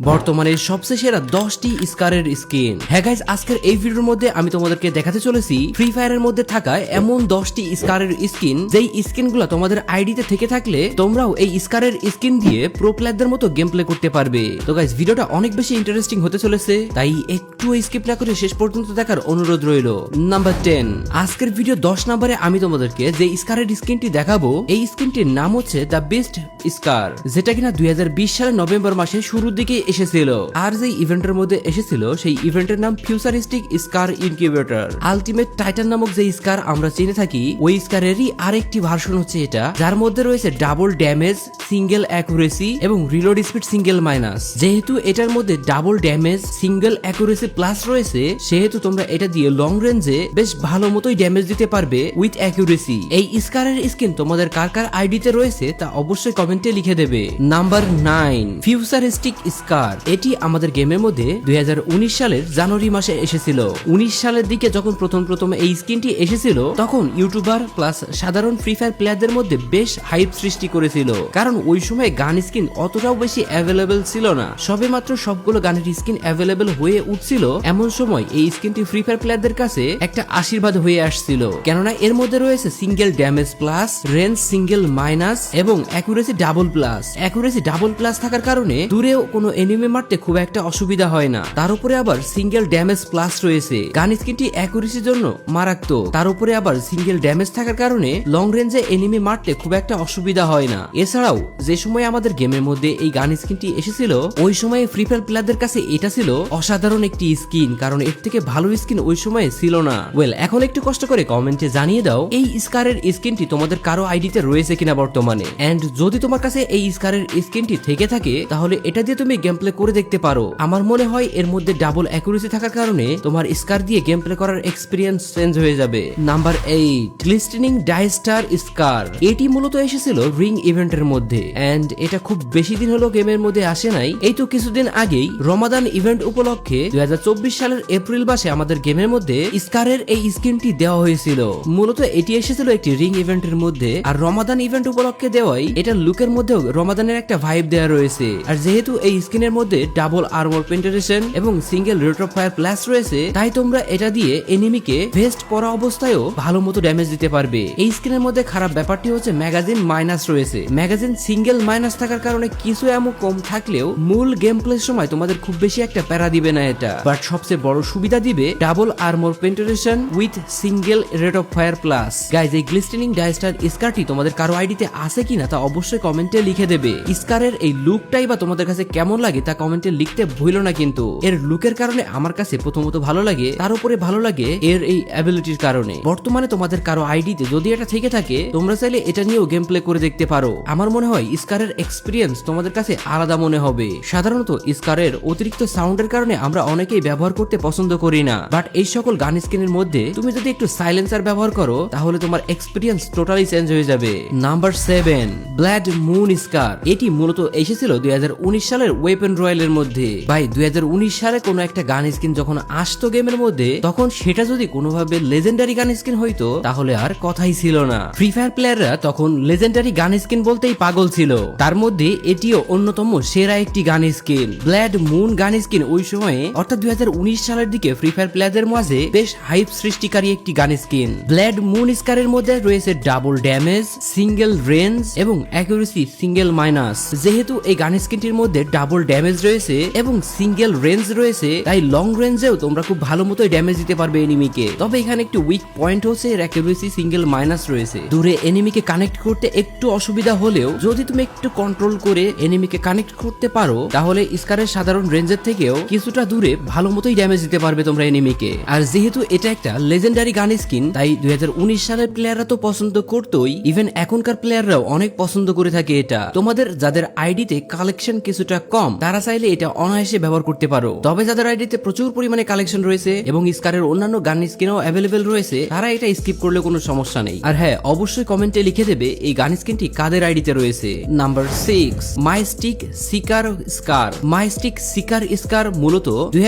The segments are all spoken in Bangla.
বর্তমানে সবচেয়ে সেরা দশটি স্কারের স্কিন। হ্যাঁ গাইজ আজকের এই ভিডিওর মধ্যে আমি তোমাদেরকে দেখাতে চলেছি ফ্রি ফায়ারের মধ্যে থাকা এমন দশটি স্কারের স্কিন, যেই স্কিনগুলো তোমাদের আইডিতে থেকে থাকলে তোমরাও এই স্কারের স্কিন দিয়ে প্রো প্লেয়ারদের মতো গেম প্লে করতে পারবে। তো গাইজ ভিডিওটা অনেক বেশি ইন্টারেস্টিং হতে চলেছে, তাই একটু স্কিপ না করে শেষ পর্যন্ত দেখার অনুরোধ রইল। নাম্বার টেন আজকের ভিডিও দশ নাম্বারে আমি তোমাদেরকে যে স্কারের স্কিনটি দেখাবো, এই স্কিনটির নাম হচ্ছে দ্য বেস্ট স্কার যেটা কিনা দুই হাজার বিশ সালের নভেম্বর মাসের শুরুর দিকে এসেছিল। আর যে ইভেন্টের মধ্যে এসেছিল, সেই ইভেন্টের নাম futuristic scar incubator ultimate titan নামক যে স্কার আমরা চিনে থাকি, ওই স্কারেরই আরেকটি ভার্সন হচ্ছে এটা, যার মধ্যে রয়েছে ডাবল ড্যামেজ সিঙ্গেল অ্যাকুরেসি এবং রিলোড স্পিড সিঙ্গেল মাইনাস যেহেতু এটার মধ্যে double damage single accuracy plus রয়েছে, সেহেতু তোমরা এটা দিয়ে লং রেঞ্জে বেশ ভালো মতোই ড্যামেজ দিতে পারবে উইথ অ্যাকুরেসি এই স্কারের স্কিন তোমাদের কার কার আইডিতে রয়েছে তা অবশ্যই কমেন্টে লিখে দেবে। নাম্বার নাইন ফিউচারিস্টিক স্কার এটি আমাদের গেমের মধ্যে দুই হাজার উনিশ সালের জানুয়ারি মাসে এসেছিল। উনিশ সালের দিকে যখন প্রথম প্রথম এই স্কিনটি এসেছিল, তখন ইউটিউবার প্লাস সাধারণ ফ্রি ফায়ার প্লেয়ারদের মধ্যে বেশ হাইপ সৃষ্টি করেছিল। কারণ ওই সময় গান স্কিন অতটাও বেশি অ্যাভেলেবেল ছিল না। সবে মাত্র সবগুলো গানের স্কিন অ্যাভেলেবেল হয়ে উঠছিল। এমন সময় এই স্কিনটি ফ্রি ফায়ার প্লেয়ারদের কাছে একটা আশীর্বাদ হয়ে আসছিল। কেননা এর মধ্যে রয়েছে single damage plus range single minus এবং accuracy double plus accuracy double plus থাকার কারণে দূরেও কোনো এনিমে মারতে খুব একটা অসুবিধা হয় না। তার উপরে আবার সিঙ্গেল ড্যামেজ প্লাস রয়েছে। গান স্কিনটি অ্যাকুরেসির জন্য মারাত্মক। তার উপরে আবার সিঙ্গেল ড্যামেজ থাকার কারণে লং রেঞ্জে এনিমি মারতে খুব একটা অসুবিধা হয় না। এছাড়াও, যে সময় আমাদের গেমের মধ্যে এই গান স্কিনটি এসেছিল, ওই সময়ে ফ্রি ফায়ার প্লেয়ারদের কাছে এটা ছিল অসাধারণ একটি স্কিন কারণ এর থেকে ভালো স্কিন ওই সময়ে ছিল না। ওয়েল এখন একটু কষ্ট করে কমেন্টে জানিয়ে দাও, এই স্কারের স্কিনটি তোমাদের কারও আইডিতে রয়েছে কিনা বর্তমানে? এন্ড যদি তোমার কাছে এই স্কারের স্কিনটি থেকে থাকে, তাহলে এটা দিয়ে তুমি গেম প্লে করে দেখতে পারো। আমার মনে হয় এর মধ্যে ডাবল অ্যাকুরেসি থাকার কারণে তোমার স্কার দিয়ে গেম প্লে করার এক্সপিরিয়েন্স চেঞ্জ হয়ে যাবে। নাম্বার এইট গ্লিস্টেনিং ডাইস্টার স্কার এটি মূলত এসেছিল রিং ইভেন্টের মধ্যে। এন্ড এটা খুব বেশি দিন হলো গেমের মধ্যে আসে নাই। এই তো কিছুদিন আগেই রমাদান ইভেন্ট উপলক্ষে দুই হাজার চব্বিশ সালের এপ্রিল মাসে আমাদের গেমের মধ্যে স্কারের এই স্কিনটি দেওয়া হয়েছিল। মূলত এটি এসেছিল একটি রিং ইভেন্টের মধ্যে। আর রমাদান ইভেন্ট উপলক্ষে দেওয়াই এটা লুকের মধ্যেও রমাদানের একটা ভাইব দেওয়া রয়েছে। আর যেহেতু এই স্কিনের মধ্যে ডাবল আর্মর পেন্টারেশন এবং single rate of fire plus রয়েছে। তাই তোমরা এটা দিয়ে এনিমিকে ভেস্ট পরা অবস্থায়ও ভালো মতো ড্যামেজ দিতে পারবে। এই স্কিনের মধ্যে খারাপ ব্যাপারটি হচ্ছে ম্যাগাজিন মাইনাস রয়েছে। ম্যাগাজিন সিঙ্গেল মাইনাস থাকার কারণে কিছু এমন কম থাকলেও মূল গেম প্লের সময় তোমাদের খুব বেশি একটা প্যারা দিবে না এটা। বাট সবচেয়ে বড় সুবিধা দিবে double armour penetration with single rate of fire plus guys এই গ্লিস্টেনিং ডাইস্টার স্কারটি তোমাদের কারও আইডিতে আছে কিনা তা অবশ্যই কমেন্টে লিখে দেবে। স্কারের এই লুকটাই বা তোমাদের কাছে কেমন লাগে তা কমেন্টে লিখতে ভুলো না কিন্তু। এর লুকের কারণে আমার কাছে প্রথমত ভালো লাগে, তার উপরে ভালো লাগে এর এই অ্যাবিলিটির কারণে। বর্তমানে তোমাদের কারও আইডিতে যদি এটা থেকে থাকে, তোমরা চাইলে এটা নিয়েও গেম প্লে করে দেখতে পারো। আমার মনে হয় স্কারের এক্সপিরিয়েন্স তোমাদের কাছে আলাদা মনে হবে। সাধারণত স্কারের অতিরিক্ত সাউন্ডের কারণে আমরা অনেকেই ব্যবহার করতে পছন্দ করি না। বাট এই সকল গান স্ক্রিনের মধ্যে তুমি যদি একটু সাইলেন্সার ব্যবহার করো, তাহলে তোমার এক্সপিরিয়েন্স টোটালি চেঞ্জ হয়ে যাবে। Number seven blood moon scar এটি মূলত এসেছিল দুই হাজার উনিশ সালের ওয়েপেন রয়্যালের মধ্যে। ভাই, দুই হাজার উনিশ সালে কোনো একটা গান স্কিন যখন আসতো গেমের মধ্যে, তখন সেটা যদি কোনোভাবে লেজেন্ডারি গান স্কিন হইতো, তাহলে আর কথাই ছিল না। ফ্রি ফায়ার প্লেয়াররা তখন লেজেন্ডারি গান স্কিন বলতেই পাগল ছিল। তার মধ্যে এটিও অন্যতম সেরা একটি gun skin blood moon gun skin ওই সময়ে, অর্থাৎ দুই হাজার উনিশ সালের দিকে ফ্রি ফায়ার প্লেয়ারদের মাঝে বেশ হাইপ সৃষ্টিকারী একটি গান স্কিন ব্ল্যাড মুন স্কারের মধ্যে রয়েছে ডাবল ড্যামেজ সিঙ্গেল রেঞ্জ এবং অ্যাকুরেসি সিঙ্গেল মাইনাস যেহেতু এই গান স্কিনটির মধ্যে ডাবল ড্যামেজ রয়েছে এবং সিঙ্গেল রেঞ্জ রয়েছে, তাই লং রেঞ্জেও তোমরা খুব ভালো মতোই ড্যামেজ দিতে পারবে এনিমিকে তবে এখানে একটু উইক পয়েন্ট হচ্ছে, এর অ্যাকুরেসি সিঙ্গেল মাইনাস রয়েছে। দূরে এনিমিকে কানেক্ট করতে একটু অসুবিধা হলেও, যদি তুমি একটু কন্ট্রোল করে এনিমিকে কানেক্ট করতে পারো, তাহলে স্কারের সাধারণ রেঞ্জের থেকেও কিছুটা দূরে ভালো মতোই ড্যামেজ দিতে পারবে তোমরা এনিমিকে আর যেহেতু এটা একটা লেজেন্ডারি গান স্কিন তাই দুই হাজার উনিশ সালের প্লেয়াররা তো পছন্দ করতোই ইভেন এখনকার প্লেয়াররাও অনেক পছন্দ করে থাকে এটা। তোমাদের যাদের আইডিতে কালেকশন কিছুটা কম তারা চাইলে এটা অনায়াসে ব্যবহার করতে পারো। তবে যাদের আইডিতে প্রচুর পরিমাণে কালেকশন রয়েছে এবং স্কারের অন্যান্য গান স্কিনও অ্যাভেলেবেল রয়েছে, তারা এটা স্কিপ করলে কোনো সমস্যা নেই। আর হ্যাঁ অবশ্যই কমেন্টে লিখে দেবে এই গান স্কিনটি কাদের আইডিতে রয়েছে। Number six my stick seeker scar my stick seeker scar মূলত দুই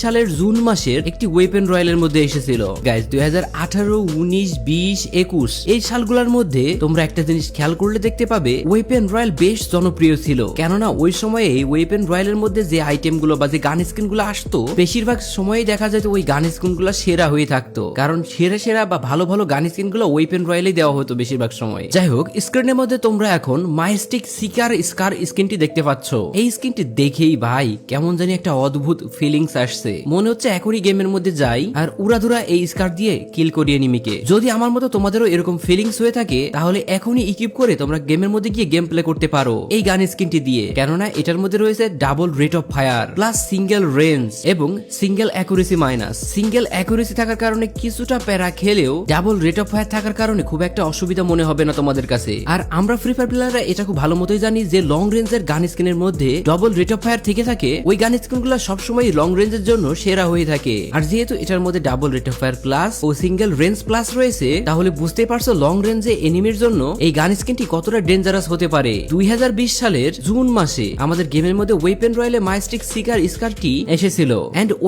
সালের জুন মাসের একটি ওয়েপেন রয়্যালের মধ্যে এসেছিল। গাইজ দুই হাজার আঠারো, উনিশ, বিশ, একুশ, এই সালগুলোর মধ্যে তোমরা একটা জিনিস খেয়াল করলে দেখতে পাবে ওয়েপেন রয়্যাল বেশ জনপ্রিয় ছিল। কেননা ওই সময়ে ওয়েপেন রয়্যালের মধ্যে যে আইটেমগুলো বা যে গান স্কিনগুলো আসতো, বেশিরভাগ সময়ই দেখা যেত ওই গান স্কিনগুলো সেরা হয়ে থাকতো। কারণ সেরা সেরা বা ভালো ভালো গান স্কিনগুলো ওয়েপেন রয়্যালে দেওয়া হতো বেশিরভাগ সময়। যাই হোক স্ক্রিনের মধ্যে তোমরা এখন মাইস্টিক সিকার স্কার স্কিনটি দেখতে পাচ্ছ। এই স্কিনটি দেখেই ভাই, কেমন জানি একটা অদ্ভুত ফিলিংস আসছে। মনে হচ্ছে এখনই গেমের মধ্যে যাই আর উড়াধুরা এই স্কার দিয়ে কিল করিয়ে নিমিকে যদি আমার মতো তোমাদেরও এরকম ফিলিংস হয়ে থাকে, তাহলে এখনই ইকুইপ করে তোমরা গেমের মধ্যে গিয়ে গেম প্লে করতে পারো এই গান স্কিনটি দিয়ে। কেননা এটার মধ্যে রয়েছে double rate of fire plus single range এবং single accuracy minus single accuracy থাকার কারণে কিছুটা প্যারা খেলেও ডাবল রেট অফ ফায়ার থাকার কারণে খুব একটা অসুবিধা মনে হবে না তোমাদের কাছে। আর আমরা ফ্রি ফায়ার প্লেয়াররা এটা খুব ভালো মতোই জানি যে লং রেঞ্জের গান স্কিনের মধ্যে ডবল রেট অফ ফায়ার থেকে থাকে, ওই গান স্কিনগুলো সবসময় লং রেঞ্জের জন্য সেরা হয়ে থাকে। আর যেহেতু এটার মধ্যে double rate of fire plus O single range plus রয়েছে, তাহলে বুঝতে পারছ লং রেঞ্জে এনিমির জন্য এই গান স্কিনটি কতটা ডেঞ্জারাস হতে পারে। দুই হাজার বিশ সালের জুন মাসে আমাদের গেমের মধ্যে ওয়েপেন রয়্যালে মাইস্টিক সিকার স্কারটি এসেছিল।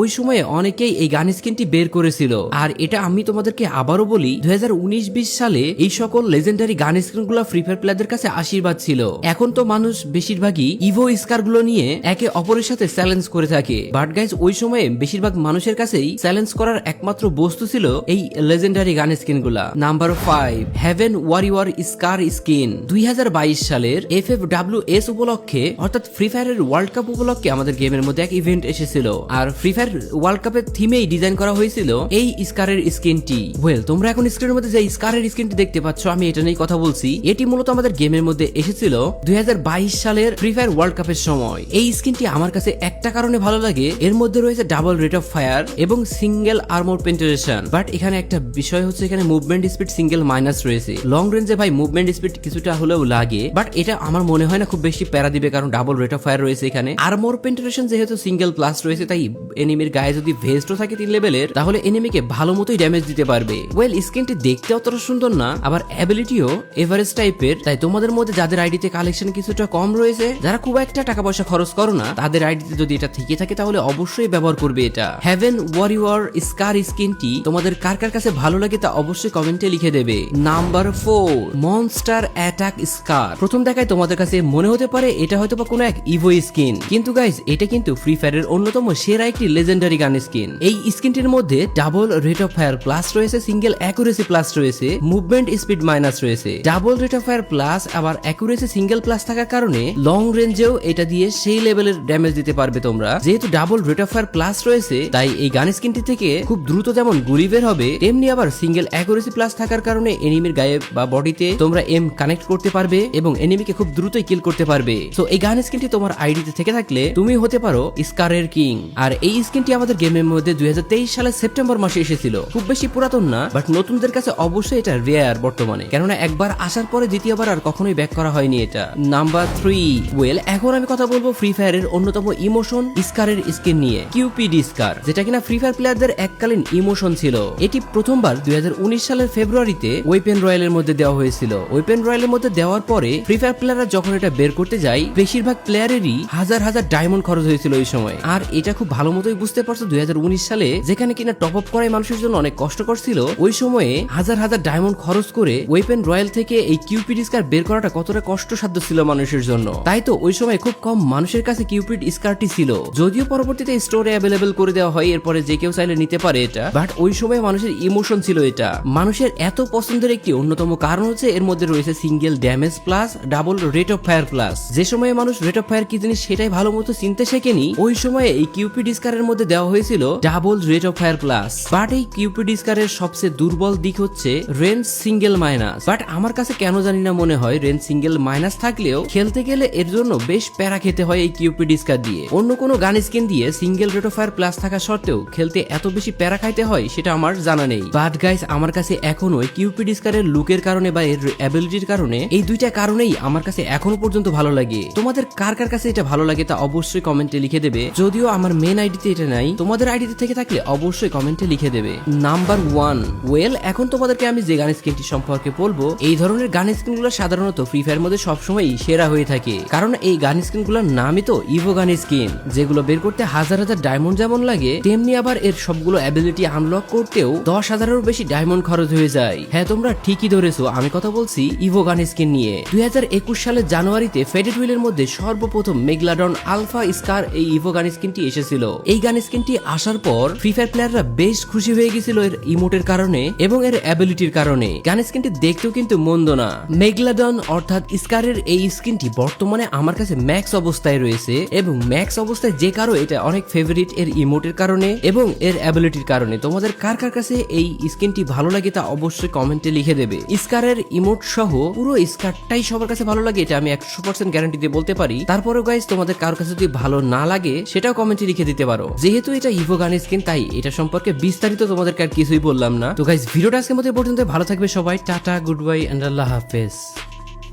ওই সময়ে অনেকেই এই গান স্কিনটি বের করেছিল। আর এটা আমি তোমাদেরকে আবারও বলি সালে এই সকল লেজেন্ডারি গান স্কিনগুলো ফ্রি ফায়ার প্লেয়ারদের কাছে আশীর্বাদ ছিল। এখন তো মানুষ বেশিরভাগই ইভো স্কারগুলো নিয়ে একে অপরের সাথে চ্যালেঞ্জ করে থাকে। বাট গাইজ ওই সময়ে বেশিরভাগ মানুষের কাছেই চ্যালেঞ্জ করার একমাত্র বস্তু ছিল এই legendary gun স্কিনগুলা number five heaven warrior scar skin দুই হাজার বাইশ সালের এফ এফ ডাব্লিউ এস উপলক্ষে, অর্থাৎ ফ্রি ফায়ারের ওয়ার্ল্ড কাপ উপলক্ষে আমাদের গেমের মধ্যে এক ইভেন্ট এসেছিল। আর ফ্রি ফায়ার ওয়ার্ল্ড কাপের থিমেই ডিজাইন করা হয়েছিল এই স্কারের স্কিনটি ওয়েল তোমরা এখন স্ক্রিনের মধ্যে যে স্কারের স্কিনটি দেখতে পাচ্ছ, আমি এটা নিয়ে কথা বলছি। এটি মূলত আমাদের গেমের মধ্যে এসেছিল দুই সালের ফ্রি ফায়ার ওয়ার্ল্ড কাপের সময়। এই স্কিনটি আমার কাছে একটা কারণে ভালো লাগে। এর মধ্যে রয়েছে ডাবল রেট অফ ফায়ার এবং সিঙ্গেল আর্মোর পেন্টারেশন বাট এখানে একটা বিষয় হচ্ছে এখানে মুভমেন্ট স্পিড সিঙ্গেল মাইনাস রয়েছে। লং রেঞ্জে ভাই মুভমেন্ট স্পিড কিছুটা হলেও লাগে। বাট এটা আমার মনে হয় না খুব বেশি প্যারা দিবে কারণ ডাবল রেট অফ ফায়ার রয়েছে এখানে। আর্মোর পেন্টারেশন যেহেতু সিঙ্গেল প্লাস রয়েছে, তাই এনিমির গায়ে যদি ভেস্টও থাকে তিন লেভেলের তাহলে এনিমিকে ভালো মতোই ড্যামেজ দিতে পারবে। ওয়েল স্কিনটি দেখতে অতটা সুন্দর না, আবার অ্যাবিলিটিও এভারেজ টাইপের তাই তোমাদের মধ্যে যাদের আইডিতে কালেকশন কিছুটা কম রয়েছে, যারা খুব একটা টাকা পয়সা খরচ করো না, তাদের আইডিতে যদি এটা থেকে থাকে, তাহলে অবশ্যই ব্যবহার করবে এটা। হেভেন ওয়ারিওয়ার স্কার স্কিনটি তোমাদের কার কার কাছে ভালো লাগে তা অবশ্যই কমেন্টে লিখে দেবে। Number four monster attack scar প্রথম দেখায় তোমাদের কাছে মনে হতে পারে এটা হয়তো বা কোনো এক ইভো স্কিন কিন্তু গাইজ এটা কিন্তু ফ্রি ফায়ারের অন্যতম সেরা একটি লেজেন্ডারি গান স্কিন এই স্কিনটির মধ্যে double rate of fire plus রয়েছে সিঙ্গেল অ্যাকুরেসি প্লাস রয়েছে মুভমেন্ট স্পিড মাইনাস রয়েছে। Double rate of fire plus আবার অ্যাকুরেসি সিঙ্গেল প্লাস থাকার কারণে লং রেঞ্জেও এটা দিয়ে সেই লেভেলের ড্যামেজ দিতে পারবে তোমরা। যেহেতু double rate of fire plus রয়েছে, তাই এই গান স্কিনটি থেকে খুব দ্রুত যেমন গুলি বের হবে, তেমনি আবার সিঙ্গেল অ্যাকুরেসি প্লাস থাকার কারণে এনিমির গায়ে বা বডিতে তোমরা এম কানেক্ট করতে পারবে এবং এনিমিকে খুব দ্রুতই কিল করতে পারবে। তো এই গান স্কিনটি তোমার আইডিতে থেকে থাকলে তুমি হতে পারো স্কারের কিং। আর এই স্কিনটি আমাদের গেমের মধ্যে দুই সালের সেপ্টেম্বর মাসে এসেছিল। খুব বেশি পুরাতন না, বাট নতুনদের কাছে অবশ্যই এটা রেয়ার বর্তমানে। কেননা একবার আসার পরে দ্বিতীয়বার আর কখনোই ব্যাক করা হয়নি এটা। নাম্বার থ্রি ওয়েল এখন আমি কথা বলব ফ্রি ফায়ারের অন্যতম ইমোশন স্কারের স্কিন নিয়ে কিউপিডি স্কার যেটা কিনা ফ্রি ফায়ার প্লেয়ারদের এককালীন ইমোশন ছিল। এটি প্রথমবার দুই হাজার উনিশ সালের ফেব্রুয়ারিতে ওয়েপেন রয়্যালের মধ্যে দেওয়া হয়েছিল। ওয়েপেন রয়্যালের মধ্যে দেওয়ার পরে ফ্রি ফায়ার প্লেয়াররা যখন এটা বের করতে যায়, বেশিরভাগ প্লেয়ারেরই হাজার হাজার ডায়মন্ড খরচ হয়েছিল ওই সময়। আর এটা খুব ভালো মতোই বুঝতে পারছ, দুই সালে যেখানে কিনা টপ আপ করাই মানুষের জন্য অনেক কষ্টকর ছিল, ওই সময়ে হাজার হাজার ডায়মন্ড খরচ করে ওয়েপেন রয়্যাল থেকে এই কিউপিড স্কার বের করাটা কতটা কষ্টসাধ্য ছিল মানুষের জন্য। তাই তো ওই সময় খুব কম মানুষের কাছে কিউপিড স্কারটি ছিল। যদিও পরবর্তীতে স্টোরে অ্যাভেলেবেল করে দেওয়া হয়, এরপরে যে কেউ চাইলে নিতে পারে এটা। বাট ওই সময় মানুষের ইমোশন ছিল এটা। মানুষের এত পছন্দের একটি অন্যতম কারণ হচ্ছে এর মধ্যে রয়েছে single damage plus double rate of fire plus যে সময়ে মানুষ রেট অফ ফায়ার কি জিনিস সেটাই ভালো মতো চিনতে শেখেনি। ওই সময়ে এই কিউপিড স্কারের মধ্যে দেওয়া হয়েছিল double rate of fire plus. But এই কিউপিড স্কারের সবচেয়ে দুর্বল দিক হচ্ছে রেঞ্জ সিঙ্গেল মাইনাস। বাট আমার কাছে কেন জানি না মনে হয় রেঞ্জ সিঙ্গেল মাইনাস থাকলেও খেলতে গেলে এর জন্য বেশ প্যারা খেতে হয় এই কিউপিড স্কার দিয়ে। অন্য কোনো গান স্কিন দিয়ে single rate of fire plus থাকা সত্ত্বেও খেলতে এত বেশি প্যারা খাইতে হয় সেটা আমার জানা নেই। বাট গাইস, আমার কাছে এখনও কিউপিড স্কারের লুকের কারণে বা এর অ্যাবিলিটির কারণে এই দুইটা কারণেই আমার কাছে এখনও পর্যন্ত ভালো লাগে। তোমাদের কার কার কাছে এটা ভালো লাগে তা অবশ্যই কমেন্টে লিখে দেবে। যদিও আমার মেন আইডিতে এটা নাই, তোমাদের আইডিতে থেকে থাকলে অবশ্যই কমেন্টে লিখে দেবে। নাম্বার ওয়ান ওয়েল এখন তোমাদেরকে আমি যে গান স্কিনটি সম্পর্কে বলব, এই ধরনের গান স্কিনগুলো সাধারণত ফ্রি ফায়ার মধ্যে সবসময়ই সেরা হয়ে থাকে। কারণ এই গান স্কিনগুলোর নামই তো ইভো গান স্কিন যেগুলো বের করতে হাজার হাজার ডায়মন্ড যেমন লাগে, তেমনি আবার এর সবগুলো অ্যাবিলিটি আনলক করতেও দশ হাজারেরও বেশি ডায়মন্ড খরচ হয়ে যায়। হ্যাঁ তোমরা ঠিকই ধরেছো, আমি কথা বলছি ইভো গান স্কিন নিয়ে। দুই হাজার একুশ সালের জানুয়ারিতে ফেডেড হুইলের মধ্যে সর্বপ্রথম মেগলাডন আলফা স্কার এই ইভো গান স্কিনটি এসেছিল। এই গান স্কিনটি আসার পর ফ্রি ফায়ার প্লেয়াররা বেশ খুশি হয়ে গেছিল এর ইমোটের কারণে এবং এর অ্যাবিলিটির কারণে। গান স্কিনটি দেখতেও কিন্তু মন্দ না। মেগলাডন অর্থাৎ স্কারের এই স্কিনটি বর্তমানে আমার কাছে ম্যাক্স অবস্থায় রয়েছে এবং ম্যাক্স অবস্থায় যে কারও এটা অনেক ফেভারিট এর ইমোটের কারণে এবং এর অ্যাবিলিটির কারণে। তোমাদের কার কার কাছে এই স্কিনটি ভালো লাগে তা অবশ্যই কমেন্টে লিখে দেবে। স্কারের ইমোট সহ পুরো স্কারটাই সবার কাছে ভালো লাগে এটা আমি একশো পার্সেন্ট গ্যারান্টি দিয়ে বলতে পারি। তারপরেও গাইজ তোমাদের কারও কাছে যদি ভালো না লাগে, সেটাও কমেন্টে লিখে দিতে পারো। যেহেতু এটা ইভো গানের স্কিন তাই এটা সম্পর্কে বিস্তারিত তোমাদেরকে আর কিছুই বললাম না। তো গাইজ ভিডিওটা আজকের মধ্যে পর্যন্ত ভালো থাকবে সবাই। টাটা গুড বাই আল্লাহ হাফেজ।